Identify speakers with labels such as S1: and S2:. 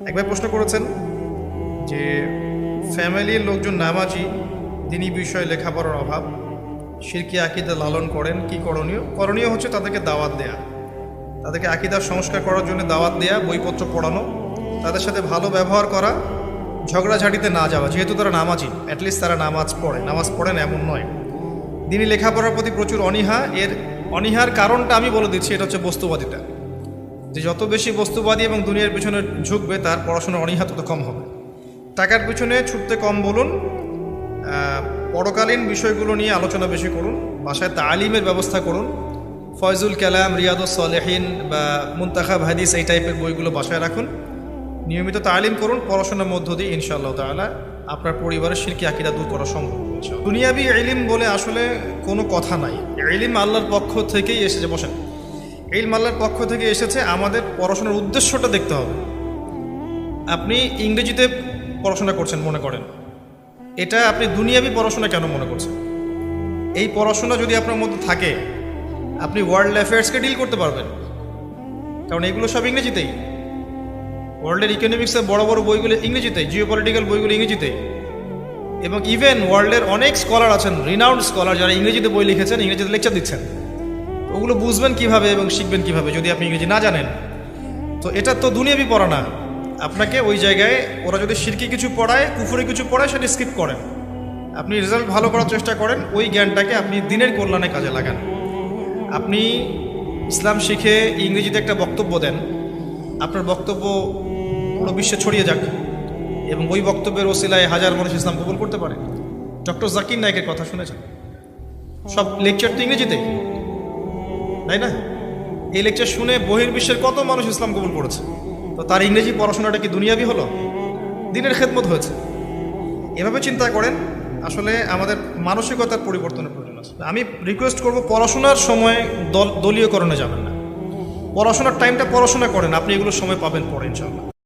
S1: একবার প্রশ্ন করেছেন যে ফ্যামিলির লোকজন নামাজি, দিনী বিষয়ে লেখাপড়ার অভাব, শিরকি আকিদা লালন করেন, কি করণীয়? করণীয় হচ্ছে তাদেরকে দাওয়াত দেয়া। তাদেরকে আকিদার সংস্কার করার জন্য দাওয়াত দেয়া, বইপত্র পড়ানো, তাদের সাথে ভালো ব্যবহার করা, ঝগড়াঝাটিতে না যাওয়া, যেহেতু তারা নামাজি অ্যাটলিস্ট তারা নামাজ পড়ে। নামাজ পড়েন এমন নয়। তিনি লেখাপড়ার প্রতি প্রচুর অনীহা, এর অনীহার কারণটা আমি বলে দিচ্ছি, এটা হচ্ছে বস্তুবাদিতা। যে যত বেশি বস্তুবাদী এবং দুনিয়ার পিছনে ঝুঁকবে, তার পড়াশোনা অনীহা তত কম হবে। টাকার পিছনে ছুটতে কম বলুন পরকালীন বিষয়গুলো নিয়ে আলোচনা বেশি করুন, বাসায় তালিমের ব্যবস্থা করুন। ফয়জুল কালাম, রিয়াদুস সালেহিন বা মুন্তাখাব হাদিস এই টাইপের বইগুলো বাসায় রাখুন। নিয়মিত তালিম করুন, পড়াশোনার মধ্য দিয়ে ইনশাআল্লাহ তাআলা আপনার পরিবারের শিরকি আকিদা দূর করা সম্ভব দুনিয়াবি এলিম বলে আসলে কোনো কথা নাই। এলিম আল্লাহর পক্ষ থেকেই এসেছে, বসেন। এলিম আল্লাহর পক্ষ থেকে এসেছে আমাদের পড়াশোনার উদ্দেশ্যটা দেখতে হবে। আপনি ইংরেজিতে পড়াশোনা করছেন মনে করেন। এটা আপনি দুনিয়াবি পড়াশোনা কেন মনে করছেন? এই পড়াশোনা যদি আপনার মধ্যে থাকে, আপনি ওয়ার্ল্ড অ্যাফেয়ার্সকে ডিল করতে পারবেন। কারণ এগুলো সব ইংরেজিতেই। ওয়ার্ল্ডের ইকোনমিক্সের বড় বড় বইগুলো ইংরেজিতে জিও পলিটিক্যাল বইগুলো ইংরেজিতে এবং ইভেন ওয়ার্ল্ডের অনেক স্কলার আছেন রিনাউন্ড স্কলার যারা ইংরেজিতে বই লিখেছেন, ইংরেজিতে লেকচার দিচ্ছেন। ওগুলো বুঝবেন কীভাবে এবং শিখবেন কীভাবে, যদি আপনি ইংরেজি না জানেন। তো এটা তো দুনিয়াবি পড়া না। আপনাকে ওই জায়গায় ওরা যদি শিরকি কিছু পড়ায়, কুফুরি কিছু পড়ায়, সেটা স্কিপ করেন। আপনি রেজাল্ট ভালো করার চেষ্টা করেন, ওই জ্ঞানটাকে আপনি দিনের কল্যাণে কাজে লাগান। আপনি ইসলাম শিখে ইংরেজিতে একটা বক্তব্য দেন। আপনার বক্তব্য পুরো বিশ্বে ছড়িয়ে যাক এবং ওই বক্তব্যের ওসিলায় হাজার মানুষ ইসলাম কবুল করতে পারে। ডক্টর জাকির নায়কের কথা শুনেছেন? সব লেকচার তো ইংরেজিতে তাই না? এই লেকচার শুনে বহির্বিশ্বের কত মানুষ ইসলাম কবুল করেছে? তো তার ইংরেজি পড়াশোনাটা কি দুনিয়াবি হলো? দিনের খেদমত হয়েছে। এভাবে চিন্তা করেন, আসলে আমাদের মানসিকতার পরিবর্তনের প্রয়োজন আছে। আমি রিকোয়েস্ট করব, পড়াশোনার সময় দল, দলীয়করণে যাবেন না। পড়াশোনার টাইমটা পড়াশোনা করেন, আপনি এগুলো সময় পাবেন পরে ইনশাল্লাহ